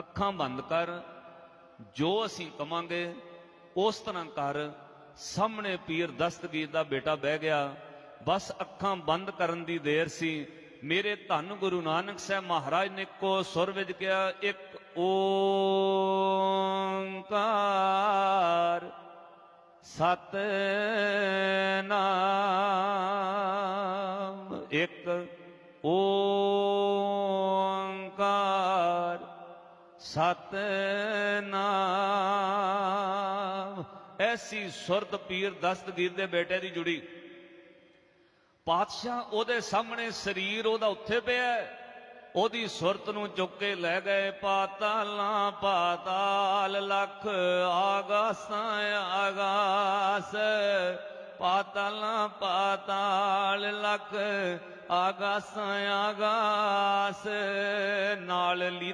ਅੱਖਾਂ ਬੰਦ ਕਰ, ਜੋ ਅਸੀਂ ਕਵਾਂਗੇ, ਉਸ ਤਰ੍ਹਾਂ ਕਰ। ਸਾਹਮਣੇ ਪੀਰ ਦਸਤਗੀਰ ਦਾ ਬੇਟਾ ਬਹਿ ਗਿਆ। ਬਸ ਅੱਖਾਂ ਬੰਦ ਕਰਨ ਦੀ ਦੇਰ ਸੀ। ਮੇਰੇ ਧੰਨ ਗੁਰੂ ਨਾਨਕ ਸਾਹਿਬ ਮਹਾਰਾਜ ਨੇ ਕੋ ਸੁਰ ਵਿੱਚ ਕਿਹਾ, ਇੱਕ ਓੰਕਾਰ, ਸਤਨਾਮ, ਇੱਕ ਓ ਸਤਨਾਮ। ਐਸੀ ਸੁਰਤ ਪੀਰ ਦਸਤਗੀਰ ਦੇ ਬੇਟੇ ਦੀ ਜੁੜੀ। ਪਾਤਸ਼ਾਹ ਉਹਦੇ ਸਾਹਮਣੇ ਸਰੀਰ ਉਹਦਾ ਉੱਥੇ ਪਿਆ ਉਹਦੀ ਸੁਰਤ ਨੂੰ ਚੁੱਕ ਕੇ ਲੈ ਗਏ, ਪਾਤਾਲਾਂ, ਪਾਤਾਲ ਲਖ ਆਗਾਸਾਂ, ਆਗਾਸ। ਪਾਤਾਲਾਂ, ਪਾਤਾਲ ਲਖ ਆਗਾਸਾਂ, ਆਗਾਸ। ਨਾਲ ਲੀ